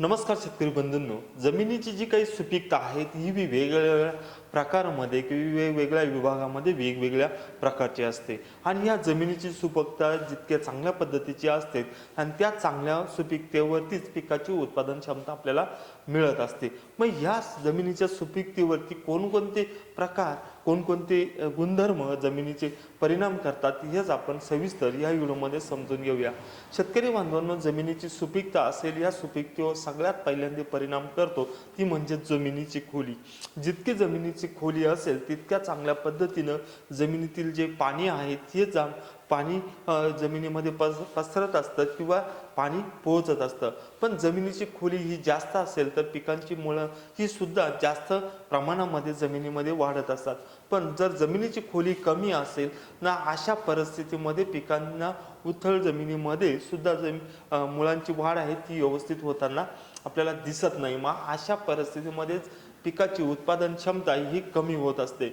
नमस्कार शेतकरी बंधूंनो जमिनीची जी काही सुपीकता आहे ही बी वेगवेगळ्या प्रकारामध्ये किंवा वेगवेगळ्या विभागामध्ये वेगवेगळ्या प्रकारची असते. आणि या जमिनीची सुपीकता जितक्या चांगल्या पद्धतीची असते आणि त्या चांगल्या सुपीकतेवरतीच पिकाची उत्पादन क्षमता आपल्याला मिळत असते. मग ह्या जमिनीच्या सुपीकतेवरती कोणकोणते प्रकार कोणकोणते गुणधर्म जमिनीचे परिणाम करतात हेच आपण सविस्तर या व्हिडिओमध्ये समजून घेऊया. शेतकरी बांधवांनो जमिनीची सुपीकता असेल या सुपीकतेवर सगळ्यात पहिल्यांदा परिणाम करतो ती म्हणजे जमिनीची खोली. जितकी जमिनीची खोली असेल तितक्या चांगल्या पद्धतीनं जमिनीतील जे पाणी आहे ते जा पाणी जमिनीमध्ये पस पसरत असतं किंवा पाणी पोहोचत असतं. पण जमिनीची खोली ही जास्त असेल तर पिकांची मुळं ही सुद्धा जास्त प्रमाणामध्ये जमिनीमध्ये वाढत असतात. पण जर जमिनीची खोली कमी असेल ना अशा परिस्थितीमध्ये पिकांना उथळ जमिनीमध्ये सुद्धा जमी मुळांची वाढ आहे ती व्यवस्थित होताना आपल्याला दिसत नाही. मग अशा परिस्थितीमध्येच पिकाची उत्पादन क्षमता ही कमी होत असते.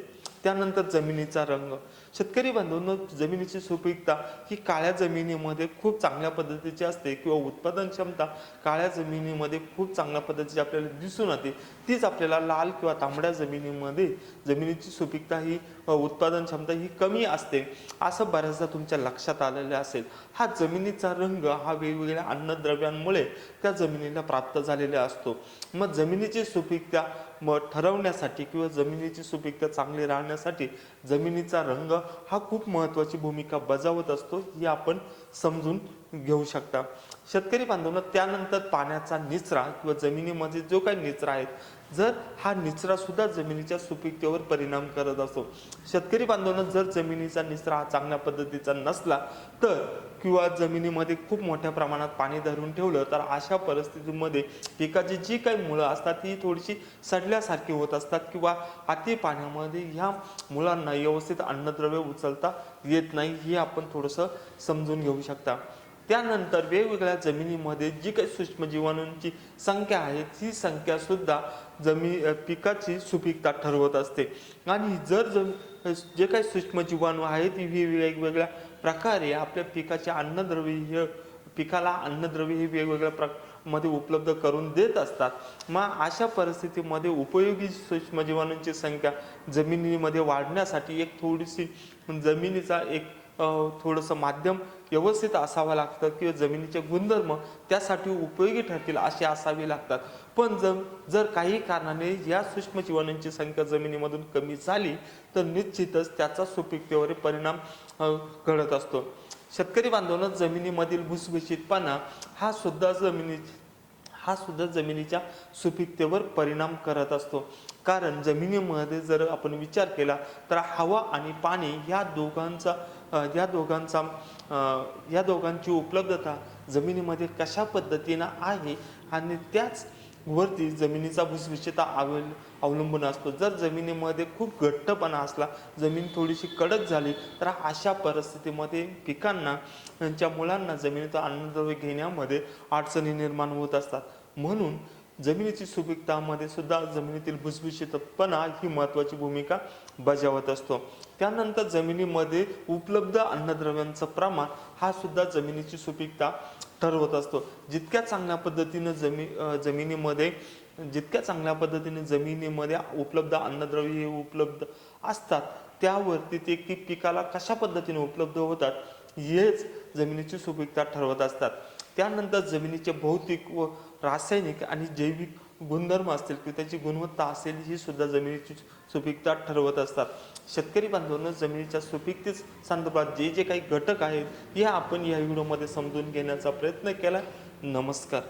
त्यानंतर जमिनीचा रंग. शेतकरी बांधवांनो जमिनीची सुपीकता ही काळ्या जमिनीमध्ये खूप चांगल्या पद्धतीची असते किंवा उत्पादन क्षमता काळ्या जमिनीमध्ये खूप चांगल्या पद्धतीची आपल्याला दिसून येते. तीच आपल्याला लाल किंवा तांबड्या जमिनीमध्ये जमिनीची सुपीकता ही उत्पादन क्षमता ही कमी असते. असं बऱ्याचदा तुमच्या लक्षात आलेलं असेल. हा जमिनीचा रंग हा वेगवेगळ्या अन्नद्रव्यांमुळे त्या जमिनीला प्राप्त झालेला असतो. मग जमिनीची सुपीकता मग ठरवण्यासाठी किंवा जमिनीची सुपीकता चांगली राहण्यासाठी जमिनीचा रंग हा खूप महत्त्वाची भूमिका बजावत असतो ही आपण समजून घेऊ शकता. शेतकरी बांधवांना त्यानंतर पाण्याचा निचरा किंवा जमिनीमध्ये जो काही निचरा आहे जर हा निचरा सुद्धा जमिनीच्या सुपीकतेवर परिणाम करत असतो शेतकरी बांधवांना जर जमिनीचा निचरा हा चांगल्या पद्धतीचा नसला तर किंवा जमिनीमध्ये खूप मोठ्या प्रमाणात पाणी धरून ठेवलं तर अशा परिस्थितीमध्ये पिकाची जी काही मुळं असतात ती थोडीशी सडल्यासारखी होत असतात किंवा अति पाण्यामध्ये ह्या मुलांना व्यवस्थित अन्नद्रव्य उचलता येत नाही हे आपण थोडंसं समजून घेऊ शकता. त्यानंतर वेगवेगळ्या जमिनीमध्ये जी काही सूक्ष्मजीवाणूंची संख्या आहे ती संख्या सुद्धा जमी पिकाची सुपीकता ठरवत असते. आणि जर जम जे काही सूक्ष्मजीवाणू आहेत ही वेगवेगळ्या प्रकारे आपल्या पिकाचे अन्नद्रव्य पिकाला अन्नद्रव्य हे वेगवेगळ्या प्रमध्ये उपलब्ध करून देत असतात. मग अशा परिस्थितीमध्ये उपयोगी सूक्ष्मजीवाणूंची संख्या जमिनीमध्ये वाढण्यासाठी एक थोडीशी जमिनीचा एक थोडंसं माध्यम व्यवस्थित असावं लागतं किंवा जमिनीचे गुणधर्म त्यासाठी उपयोगी ठरतील असे असावे लागतात. पण जर जर काही कारणाने या सूक्ष्म जीवाणूंची संख्या जमिनीमधून कमी झाली तर निश्चितच त्याचा सुपीकतेवर परिणाम घडत असतो. शेतकरी बांधवांना जमिनीमधील भुसभुशीतपणा हा सुद्धा जमिनी हा सुद्धा जमिनीच्या सुपीकतेवर परिणाम करत असतो. कारण जमिनीमध्ये जर आपण विचार केला तर हवा आणि पाणी या दोघांचा या दोघांचा या दोघांची उपलब्धता जमिनीमध्ये कशा पद्धतीनं आहे आणि त्याच वरती जमिनीचा भुसभुशीता अवल अवलंबून असतो. जर जमिनीमध्ये खूप घट्टपणा असला जमीन थोडीशी कडक झाली तर अशा परिस्थितीमध्ये पिकांना त्यांच्या मुलांना जमिनीचं अन्नद्रव्य घेण्यामध्ये अडचणी निर्माण होत असतात. म्हणून जमिनीची सुपीकतामध्ये सुद्धा जमिनीतील भुसभुशीतपणा ही महत्त्वाची भूमिका बजावत असतो. त्यानंतर जमिनीमध्ये उपलब्ध अन्नद्रव्यांचं प्रमाण हा सुद्धा जमिनीची सुपीकता ठरवत असतो. जितक्या चांगल्या पद्धतीनं जमी जमिनीमध्ये जितक्या चांगल्या पद्धतीने जमिनीमध्ये उपलब्ध अन्नद्रव्य हे उपलब्ध असतात त्यावरती ते की पिकाला कशा पद्धतीने उपलब्ध होतात हेच जमिनीची सुपीकता ठरवत असतात. त्यानंतर जमिनीचे भौतिक व रासायनिक आणि जैविक गुणधर्म असतील किंवा त्याची गुणवत्ता असेल ही सुद्धा जमिनीची सुपीकता ठरवत असतात. शेतकरी बांधवांना जमिनीच्या सुपीकतेच संदर्भात जे जे काही घटक आहेत हे आपण या व्हिडिओमध्ये समजून घेण्याचा प्रयत्न केला. नमस्कार.